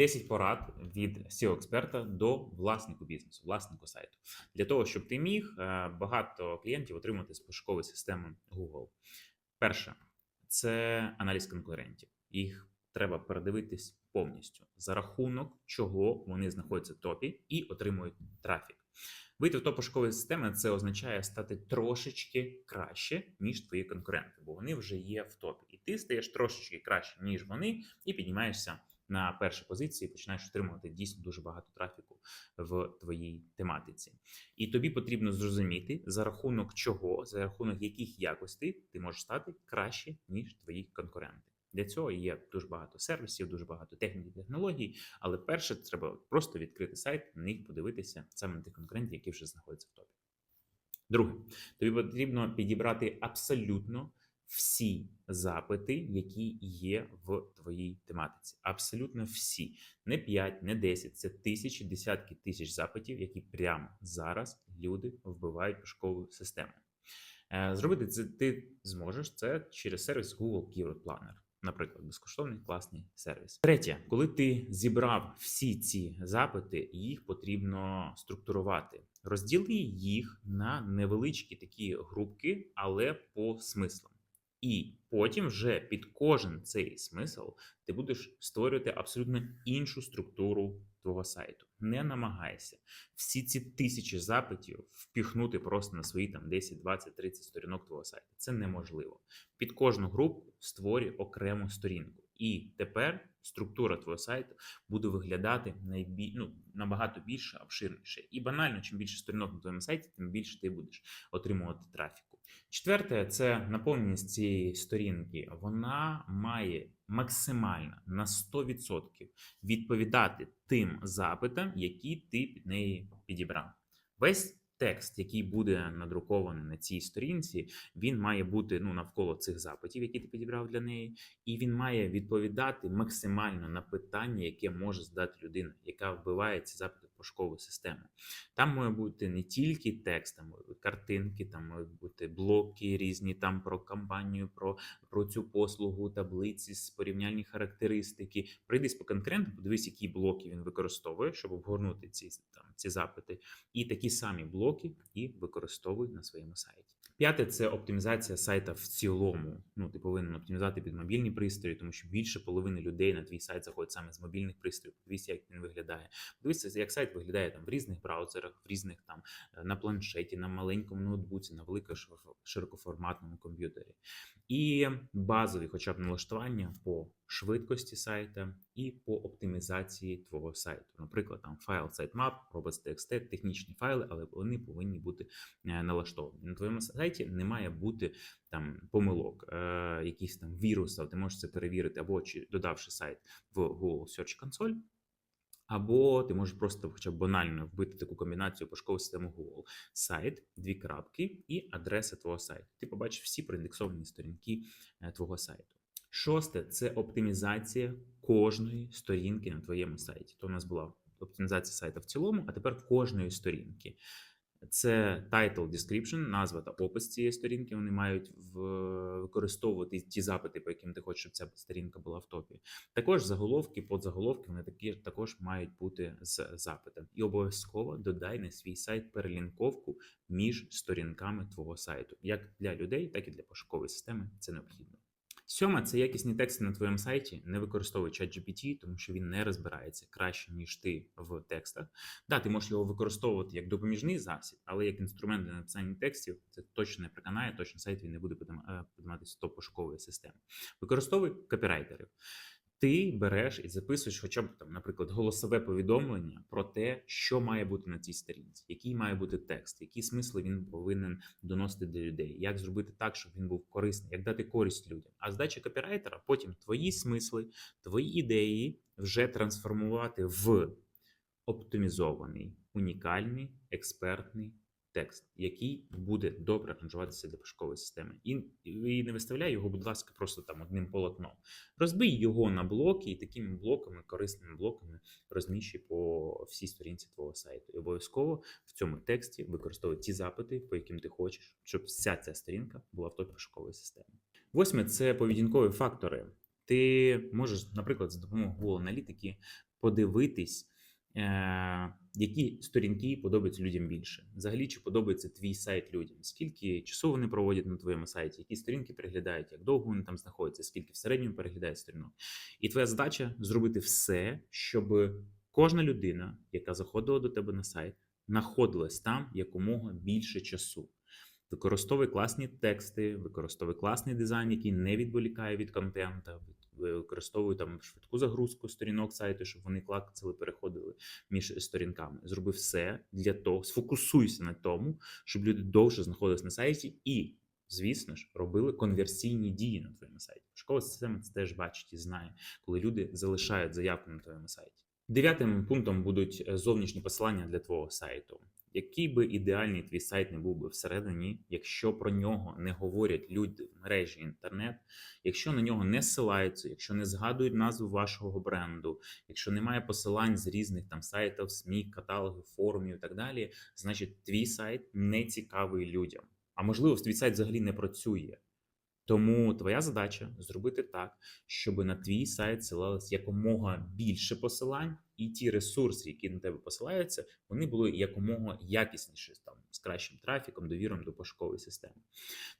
10 порад від seo експерта до власнику бізнесу, власнику сайту, для того, щоб ти міг е, багато клієнтів отримати з пошукової системи Google. Перше це аналіз конкурентів. Їх треба передивитись повністю за рахунок чого вони знаходяться в топі і отримують трафік. Вийти в топ пошукової системи це означає стати трошечки краще, ніж твої конкуренти, бо вони вже є в топі. І ти стаєш трошечки краще, ніж вони, і піднімаєшся на перші позиції, починаєш отримувати дійсно дуже багато трафіку в твоїй тематиці. І тобі потрібно зрозуміти, за рахунок чого, за рахунок яких якостей ти можеш стати краще, ніж твої конкуренти. Для цього є дуже багато сервісів, дуже багато технік і технологій. Але перше, треба просто відкрити сайт, на них подивитися саме на тих конкурентів, які вже знаходяться в топі. Друге, тобі потрібно підібрати абсолютно всі запити, які є в твоїй тематиці. Абсолютно всі. Не 5, не 10, це тисячі, десятки тисяч запитів, які прямо зараз люди вбивають пошукову систему. Е, Зробити це ти зможеш це через сервіс Google Keyword Planner. Наприклад, безкоштовний класний сервіс. Третє, коли ти зібрав всі ці запити, їх потрібно структурувати. Розділи їх на невеличкі такі групки, але по смислам. І потім вже під кожен цей смисл ти будеш створювати абсолютно іншу структуру твого сайту. Не намагайся всі ці тисячі запитів впіхнути просто на свої там 10, 20, 30 сторінок твого сайту. Це неможливо. Під кожну групу створюй окрему сторінку. І тепер структура твого сайту буде виглядати найбі... ну, набагато більше, обширніше. І банально, чим більше сторінок на твоєму сайті, тим більше ти будеш отримувати трафіку. Четверте, це наповненість цієї сторінки. Вона має максимально на 100% відповідати тим запитам, які ти під неї підібрав. Весь текст, який буде надрукований на цій сторінці, він має бути ну навколо цих запитів, які ти підібрав для неї, і він має відповідати максимально на питання, яке може задати людина, яка вбиває ці запити пошукову систему. Там може бути не тільки текст, там картинки, там можуть бути блоки різні там про компанію, про, про цю послугу, таблиці, з порівняльні характеристики. Прийдись по конкретно, подивись, які блоки він використовує, щоб обгорнути ці там ці запити, і такі самі блоки і використовуй на своєму сайті. П'яте це оптимізація сайта в цілому. Ну, ти повинен оптимізувати під мобільні пристрої, тому що більше половини людей на твій сайт заходять саме з мобільних пристроїв. Подивіться, як він виглядає. Подивіться, як сайт виглядає там в різних браузерах, в різних там е, на планшеті, на маленькому ноутбуці, на великому широкоформатному комп'ютері. І базові, хоча б налаштування по швидкості сайта і по оптимізації твого сайту. Наприклад, там файл sitemap, robots.txt, технічні файли, але вони повинні бути е, налаштовані. На твоєму сайті не має бути там помилок, е, якісь там віруси. Ти можеш це перевірити або чи додавши сайт в Google Search Console, або ти можеш просто хоча б банально вбити таку комбінацію пошукову систему Google. Сайт, дві крапки і адреса твого сайту. Ти побачиш всі проіндексовані сторінки е, твого сайту. Шосте це оптимізація кожної сторінки на твоєму сайті. То у нас була оптимізація сайту в цілому, а тепер кожної сторінки. Це title description, назва та опис цієї сторінки. Вони мають використовувати ті запити, по яким ти хочеш, щоб ця сторінка була в топі. Також заголовки, подзаголовки вони такі також мають бути з запитом. І обов'язково додай на свій сайт перелінковку між сторінками твого сайту, як для людей, так і для пошукової системи. Це необхідно. Сьоме це якісні тексти на твоєму сайті. Не використовуй ChatGPT, тому що він не розбирається краще, ніж ти в текстах. Да, ти можеш його використовувати як допоміжний засіб, але як інструмент для написання текстів це точно не приканає, точно сайт він не буде подиматися до пошукової системи. Використовуй копірайтерів ти береш і записуєш, хоча б там, наприклад, голосове повідомлення про те, що має бути на цій сторінці, який має бути текст, які смисли він повинен доносити до людей, як зробити так, щоб він був корисний, як дати користь людям. А здача копірайтера потім твої смисли, твої ідеї вже трансформувати в оптимізований, унікальний, експертний текст, який буде добре аранжуватися для пошукової системи. І, і не виставляй його, будь ласка, просто там одним полотном. Розбий його на блоки і такими блоками, корисними блоками розміщуй по всій сторінці твого сайту. І обов'язково в цьому тексті використовуй ті запити, по яким ти хочеш, щоб вся ця сторінка була в топі пошукової системи. Восьме це поведінкові фактори. Ти можеш, наприклад, за допомогою аналітики подивитись, е, які сторінки подобаються людям більше. Взагалі, чи подобається твій сайт людям? Скільки часу вони проводять на твоєму сайті, які сторінки переглядають, як довго вони там знаходяться, скільки в середньому переглядають сторінок. І твоя задача зробити все, щоб кожна людина, яка заходила до тебе на сайт, знаходилась там якомога більше часу. Використовуй класні тексти, використовуй класний дизайн, який не відволікає від контента. Використовуй там швидку загрузку сторінок сайту, щоб вони клацали, переходили між сторінками. Зроби все для того, сфокусуйся на тому, щоб люди довше знаходились на сайті і, звісно ж, робили конверсійні дії на твоєму сайті. Школа система це теж бачить і знає, коли люди залишають заявку на твоєму сайті. Дев'ятим пунктом будуть е, зовнішні посилання для твого сайту. Який би ідеальний твій сайт не був би всередині, якщо про нього не говорять люди в мережі інтернет, якщо на нього не ссилаються, якщо не згадують назву вашого бренду, якщо немає посилань з різних там сайтів, СМІ, каталогів, форумів і так далі, значить твій сайт не цікавий людям. А можливо, твій сайт взагалі не працює. Тому твоя задача зробити так, щоб на твій сайт ссилалось якомога більше посилань, і ті ресурси, які на тебе посилаються, вони були якомога якісніші, там з кращим трафіком, довіром до пошукової системи.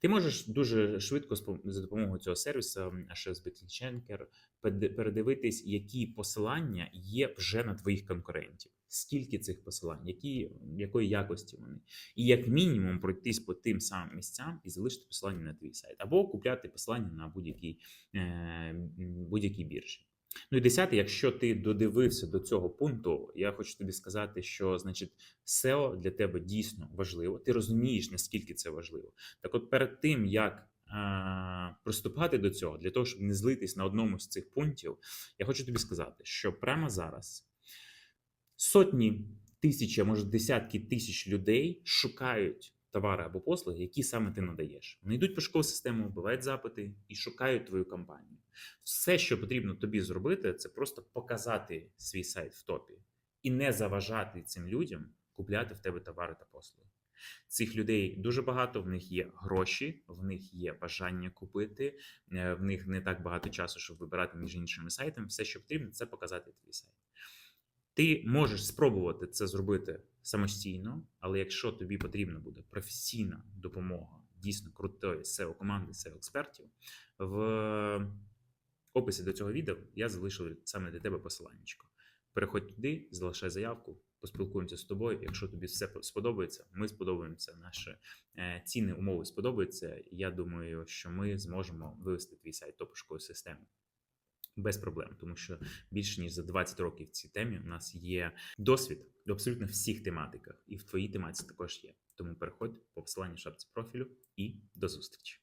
Ти можеш дуже швидко з за допомогою цього сервісу ClickChanker пед- передивитись, які посилання є вже на твоїх конкурентів. Скільки цих посилань, які, якої якості вони, і як мінімум пройтись по тим самим місцям і залишити посилання на твій сайт, або купляти посилання на будь-якій е, будь-якій біржі. Ну і десяте, якщо ти додивився до цього пункту, я хочу тобі сказати, що значить SEO для тебе дійсно важливо. Ти розумієш, наскільки це важливо. Так, от перед тим як е, приступати до цього, для того, щоб не злитись на одному з цих пунктів, я хочу тобі сказати, що прямо зараз сотні тисячі, а може десятки тисяч людей шукають товари або послуги, які саме ти надаєш. Вони йдуть в пошукову систему, вбивають запити і шукають твою компанію. Все, що потрібно тобі зробити, це просто показати свій сайт в топі і не заважати цим людям купляти в тебе товари та послуги. Цих людей дуже багато, в них є гроші, в них є бажання купити, е, в них не так багато часу, щоб вибирати між іншими сайтами. Все, що потрібно, це показати твій сайт. Ти можеш спробувати це зробити самостійно, але якщо тобі потрібна буде професійна допомога дійсно крутої SEO команди, SEO експертів, в описі до цього відео я залишив саме для тебе посилання. Переходь туди, залишай заявку, поспілкуємося з тобою. Якщо тобі все сподобається, ми сподобаємося, наші е, ціни, умови сподобаються. Я думаю, що ми зможемо вивести твій сайт до системи. Без проблем, тому що більше ніж за 20 років в цій темі у нас є досвід в абсолютно всіх тематиках, і в твоїй тематиці також є. Тому переходь по посиланню в шапці профілю і до зустрічі.